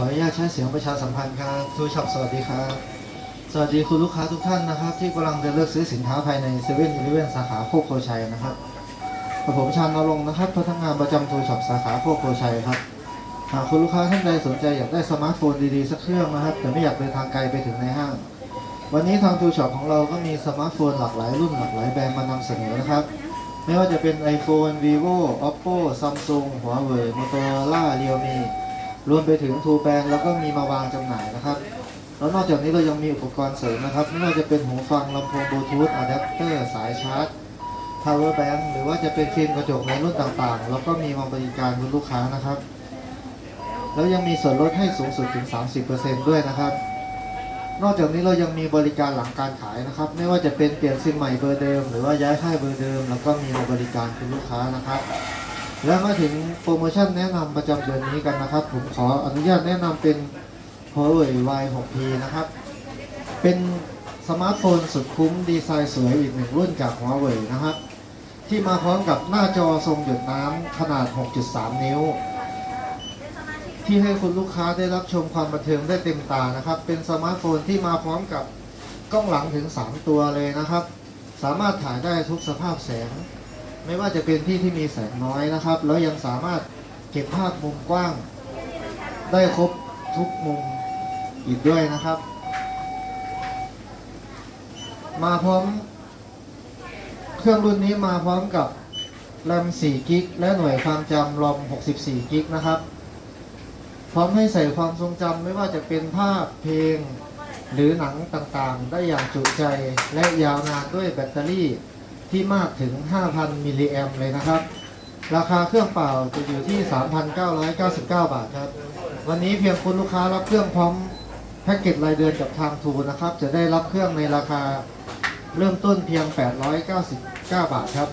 ออนุญาตใช้เสียงประชาสัมพันธ์ครับทูช็อปสวัสดีครับ สวัสดีคุณลูกค้าทุกท่านนะครับ ที่กำลังจะเลือกซื้อสินค้าภายในเซเว่นอีเลเว่นสาขาโคกโพชัยนะครับกับผมชาญนรงค์นะครับพนักงานประจำทูช็อปสาขาโคกโพชัยครับหากคุณลูกค้าท่านใดสนใจอยากได้สมาร์ทโฟนดีๆสักเครื่องนะครับแต่ไม่อยากเดินทางไกลไปถึงในห้าง วันนี้ทางทูช็อปของเราก็มีสมาร์ทโฟนหลากหลายรุ่นหลากหลายแบรนด์มานำเสนอนะครับไม่ว่าจะเป็น iPhone, vivo, oppo, samsung, huawei, motorola, realme รวมไปถึงทูแบนแล้วก็มีมาวางจำหน่ายนะครับ แล้วนอกจากนี้เรายังมีอุปกรณ์เสริมนะครับไม่ว่าจะเป็นหูฟังลำโพงบลูทูธอะแดปเตอร์สายชาร์จ power bank หรือว่าจะเป็นฟิล์มกระจกในรุ่นต่างๆ แล้วก็มีมาบริการคุณลูกค้านะครับ แล้วยังมีส่วนลดให้สูงสุดถึง 30%ด้วยนะครับ นอกจากนี้เรายังมีบริการหลังการขายนะครับ ไม่ว่าจะเป็นเปลี่ยนซิมใหม่เบอร์เดิม หรือว่าย้ายค่ายเบอร์เดิม แล้วก็มีมาบริการคุณลูกค้านะครับ แล้วมาถึงโปรโมชั่นแนะนำประจำเดือนนี้กันนะครับ ผมขออนุญาตแนะนำเป็น Huawei Y6P นะครับ เป็นสมาร์ทโฟนสุดคุ้มดีไซน์สวยอีกหนึ่งรุ่นจาก Huawei นะครับ ที่มาพร้อมกับหน้าจอทรงหยดน้ำขนาด 6.3 นิ้ว ที่ให้คุณลูกค้าได้รับชมความบันเทิงได้เต็มตานะครับ เป็นสมาร์ทโฟนที่มาพร้อมกับกล้องหลังถึง 3 ตัวเลยนะครับ สามารถถ่ายได้ทุกสภาพแสง ไม่ว่าจะเป็นที่ที่มีแสงน้อยนะครับ แล้วยังสามารถเก็บภาพมุมกว้าง ได้ครบทุกมุมอีกด้วยนะครับ มาพร้อม เครื่องรุ่นนี้มาพร้อมกับแรม4กิกและหน่วยความจำรอม64กิกนะครับ พร้อมให้ใส่ความทรงจำไม่ว่าจะเป็นภาพเพลงหรือหนังต่างๆ ได้อย่างจุใจและยาวนานด้วยแบตเตอรี่ ที่มากถึง 5,000 มิลลิแอมป์เลยนะครับ ราคาเครื่องเปล่าจะอยู่ที่ 3,999 บาทครับ วันนี้เพียงคุณลูกค้ารับเครื่องพร้อมแพ็กเกจรายเดือนกับทางทูนะครับ จะได้รับเครื่องในราคาเริ่มต้นเพียง 899 บาทครับ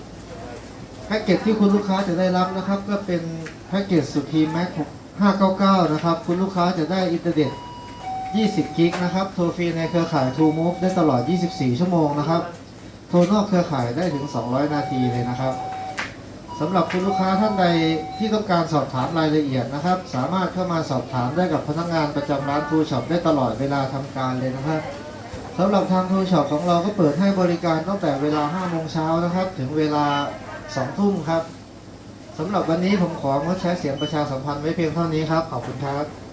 แพ็กเกจที่คุณลูกค้าจะได้รับนะครับ ก็เป็นแพ็กเกจสุพีแม็ก599 นะครับ คุณลูกค้าจะได้อินเทอร์เน็ต 20 กิกนะครับ โทรฟรีในเครือข่าย True Move ได้ตลอด 24 ชั่วโมงนะครับ โทรนอกเครือข่ายได้ถึง 200 นาทีเลยนะครับสำหรับคุณลูกค้าท่านใดที่ต้องการสอบถามรายละเอียดนะครับ สามารถเข้ามาสอบถามได้กับพนักงานประจำร้านทูช็อปได้ตลอดเวลาทำการเลยนะครับสำหรับทางทูช็อปของเราก็เปิดให้บริการตั้งแต่เวลา 5 โมงเช้านะครับ ถึงเวลา 2 ทุ่มครับสำหรับวันนี้ผมของดใช้เสียงประชาสัมพันธ์ไว้เพียงเท่านี้ครับ ขอบคุณครับ